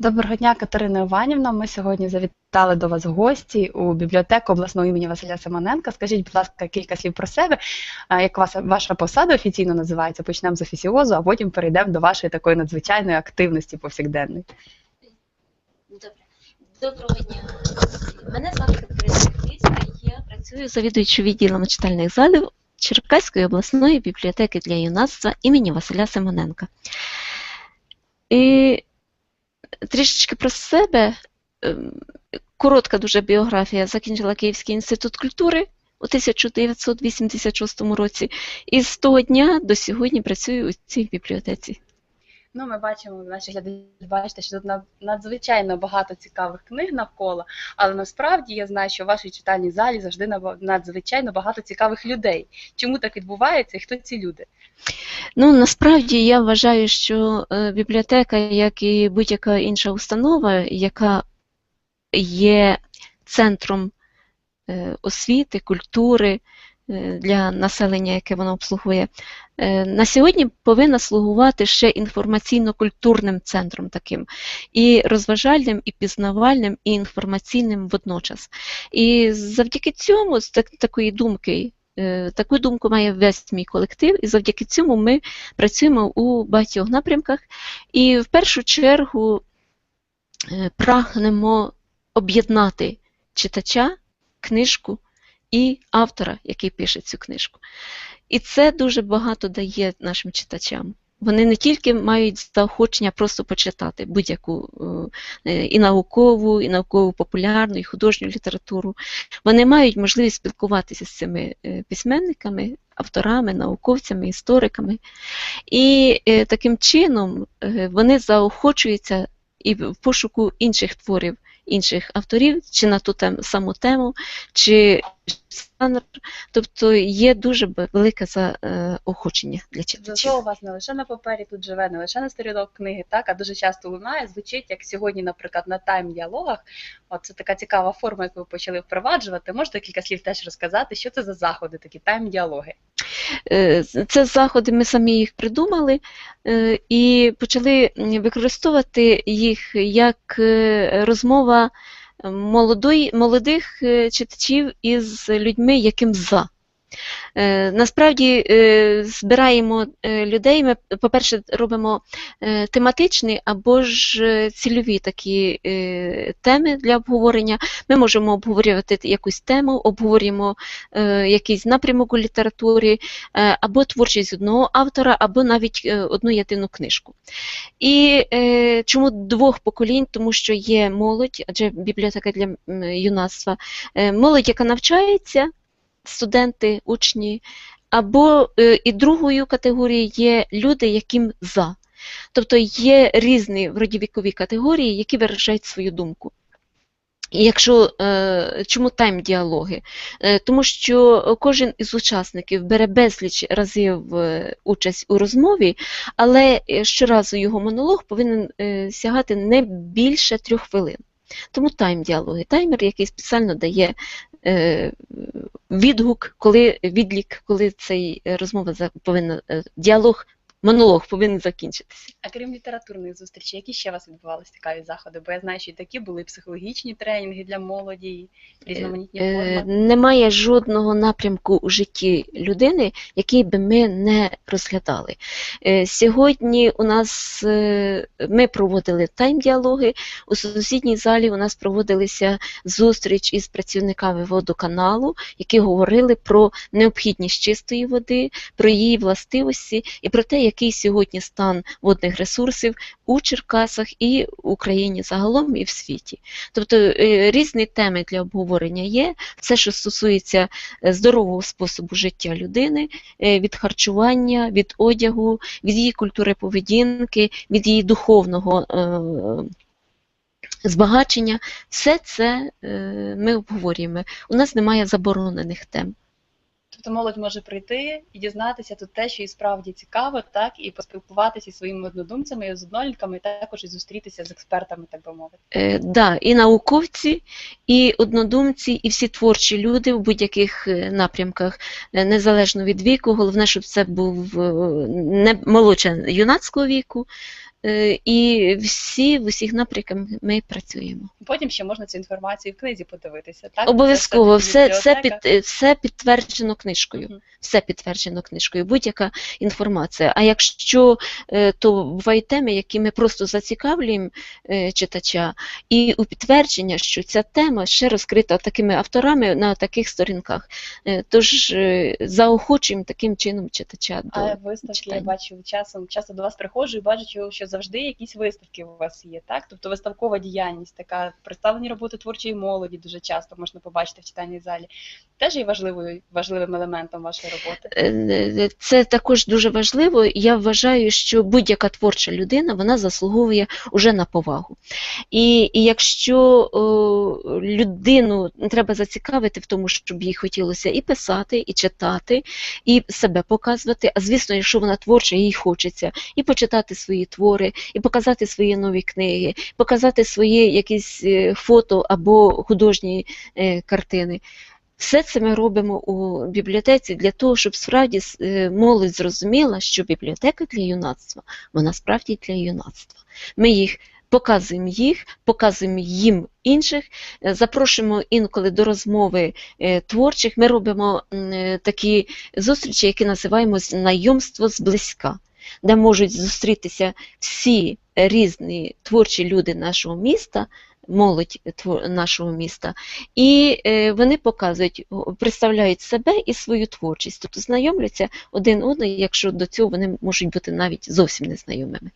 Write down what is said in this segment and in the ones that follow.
Доброго дня, Катерина Іванівна. Ми сьогодні завітали до вас гості у бібліотеку обласного імені Василя Семененка. Скажіть, будь ласка, кілька слів про себе. Як вас ваша посада офіційно називається? Почнемо з офісіозу, а потім перейдемо до вашої такої надзвичайної активності повсякденної. Добре. Доброго дня. Мене звати Катерина Квітська, я працюю завідуючою відділом читальних залів Черкаської обласної бібліотеки для юнацтва імені Василя Симоненка. І трішечки про себе. Ем, Коротка дуже біографія. Закінчила Київський інститут культури у 1986 році, і з того дня до сьогодні працюю у цій бібліотеці. Ну, ми бачимо, наші глядачі бачите, що тут на- надзвичайно багато цікавих книг навколо, але насправді я знаю, що в вашій читальній залі завжди надзвичайно багато цікавих людей. Чому так відбувається і хто ці люди? Ну, насправді я вважаю, що е, бібліотека, як і будь-яка інша установа, яка є центром е, освіти, культури для населення, яке вона обслуговує, е, на сьогодні повинна слугувати ще інформаційно-культурним центром таким, і розважальним, і пізнавальним, і інформаційним водночас. І завдяки цьому, з так- такої думки, е, таку думку має весь мій колектив, і завдяки цьому ми працюємо у багатьох напрямках. І в першу чергу е, прагнемо об'єднати читача, книжку і автора, який пише цю книжку. І це дуже багато дає нашим читачам. Вони не тільки мають заохочення просто почитати будь-яку е, і наукову, і наукову популярну, і художню літературу. Вони мають можливість спілкуватися з цими е, письменниками, авторами, науковцями, істориками. І е, таким чином вони заохочуються і в пошуку інших творів, інших авторів, чи на ту саму тему, чи жанр. Тобто є дуже велике заохочення для читачів. Зато у вас не лише на папері тут живе, не лише на сторінок книги, так, а дуже часто лунає, звучить, як сьогодні, наприклад, на тайм-діалогах. От це така цікава форма, яку ви почали впроваджувати. Можете кілька слів теж розказати, що це за заходи, такі тайм-діалоги? Е, Це заходи, ми самі їх придумали е, і почали використовувати їх як е, розмова молодої, молодих е, читачів із людьми, яким за. Е, Насправді е, збираємо е, людей. Ми, по-перше, робимо тематичні або ж цільові такі теми для обговорення. Ми можемо обговорювати якусь тему, обговорюємо якийсь напрямок у літературі, або творчість одного автора, або навіть одну єдину книжку. І чому двох поколінь? Тому що є молодь, адже бібліотека для юнацтва, молодь, яка навчається, студенти, учні, або е, і другою категорією є люди, яким за. Тобто є різні вроді вікові категорії, які виражають свою думку. Якщо е, чому тайм-діалоги? Е, тому що кожен із учасників бере безліч разів участь у розмові, але щоразу його монолог повинен сягати не більше трьох хвилин. Тому тайм-діалоги. Таймер, який спеціально дає відгук, коли відлік, коли цей е, розмова повинна, е, діалог, монолог повинен закінчитися. А крім літературних зустрічей, які ще у вас відбувалися цікаві заходи? Бо я знаю, що і такі були і психологічні тренінги для молоді, і різноманітні Е, форми. Немає жодного напрямку у житті людини, який би ми не розглядали. Е, Сьогодні у нас е, ми проводили тайм-діалоги. У сусідній залі у нас проводилися зустріч із працівниками водоканалу, які говорили про необхідність чистої води, про її властивості і про те, який сьогодні стан водних ресурсів у Черкасах і в Україні загалом і в світі. Тобто е, різні теми для обговорення є. Все, що стосується е, здорового способу життя людини, е, від харчування, від одягу, від її культури поведінки, від її духовного збагачення, все це ми обговорюємо. У нас немає заборонених тем. Тобто молодь може прийти і дізнатися тут те, що і справді цікаво, так, і поспілкуватися зі своїми однодумцями і з однолітками, і також і зустрітися з експертами, так би мовити. Е, да, і науковці, і однодумці, і всі творчі люди в будь-яких е, напрямках, е, незалежно від віку. Головне, щоб це був е, не молодше юнацького віку, і всі в усіх напрямках ми працюємо. Потім ще можна цю інформацію в книзі подивитися. Так? Обов'язково все, все, під, все підтверджено книжкою. Все підтверджено книжкою, будь-яка інформація. А якщо е, то бувають теми, які ми просто зацікавлюємо е, читача, і у підтвердження, що ця тема ще розкрита такими авторами на таких сторінках. Е, Тож заохочуємо таким чином читача до А виставки я бачу часом, часто до вас приходжу і бачу, що завжди якісь виставки у вас є, так? Тобто виставкова діяльність, така представлені роботи творчої молоді дуже часто можна побачити в читальній залі. Теж є важливою важливим елементом вашої роботи. Е, Це також дуже важливо. Я вважаю, що будь-яка творча людина вона заслуговує уже на повагу. І, і якщо о, людину треба зацікавити в тому, щоб їй хотілося і писати, і читати, і себе показувати. А звісно, якщо вона творча, їй хочеться і почитати свої твори, і показати свої нові книги, показати свої якісь е, фото або художні е, картини. Все це ми робимо у бібліотеці для того, щоб справді е, молодь зрозуміла, що бібліотека для юнацтва, вона справді для юнацтва. Ми їх показуємо їх, показуємо їм інших, е, запрошуємо інколи до розмови е, творчих. Ми робимо такі зустрічі, які називаємо знайомство зблизька, де можуть зустрітися всі різні творчі люди нашого міста, молодь нашого міста, і е, вони показують, представляють себе і свою творчість, тобто знайомляться один одного, якщо до цього вони можуть бути навіть зовсім незнайомими.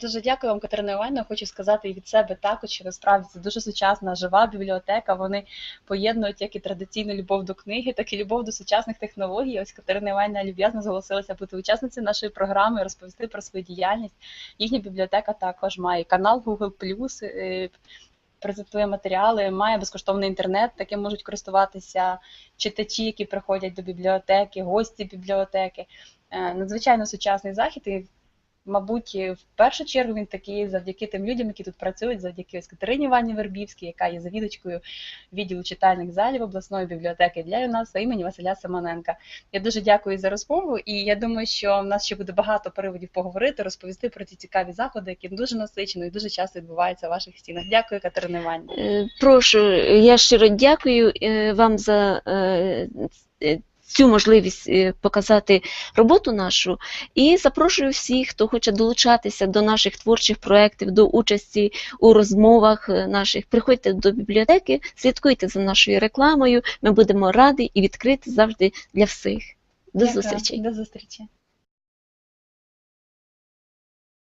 Дуже дякую вам, Катерина Іванівна. Хочу сказати і від себе також, що насправді це дуже сучасна, жива бібліотека. Вони поєднують як і традиційну любов до книги, так і любов до сучасних технологій. Ось Катерина Іванівна люб'язно зголосилася бути учасницею нашої програми, розповісти про свою діяльність. Їхня бібліотека також має канал Google+, е, презентує матеріали, має безкоштовний інтернет, таким можуть користуватися читачі, які приходять до бібліотеки, гості бібліотеки. Е, Надзвичайно сучасний захід. І Мабуть, в першу чергу він такий завдяки тим людям, які тут працюють, завдяки ось Катерині Івані Вербівській, яка є завідувачкою відділу читальних залів обласної бібліотеки для юнацтва імені Василя Семененка. Я дуже дякую за розмову, і я думаю, що в нас ще буде багато приводів поговорити, розповісти про ці цікаві заходи, які дуже насичено і дуже часто відбуваються в ваших стінах. Дякую, Катерина Іванівна. Е, Прошу, я щиро дякую е, вам за е, е, цю можливість е, показати роботу нашу і запрошую всіх, хто хоче долучатися до наших творчих проєктів, до участі у розмовах е, наших. Приходьте до бібліотеки, слідкуйте за нашою рекламою. Ми будемо раді і відкриті завжди для всіх. До Дякую. зустрічі. До зустрічі.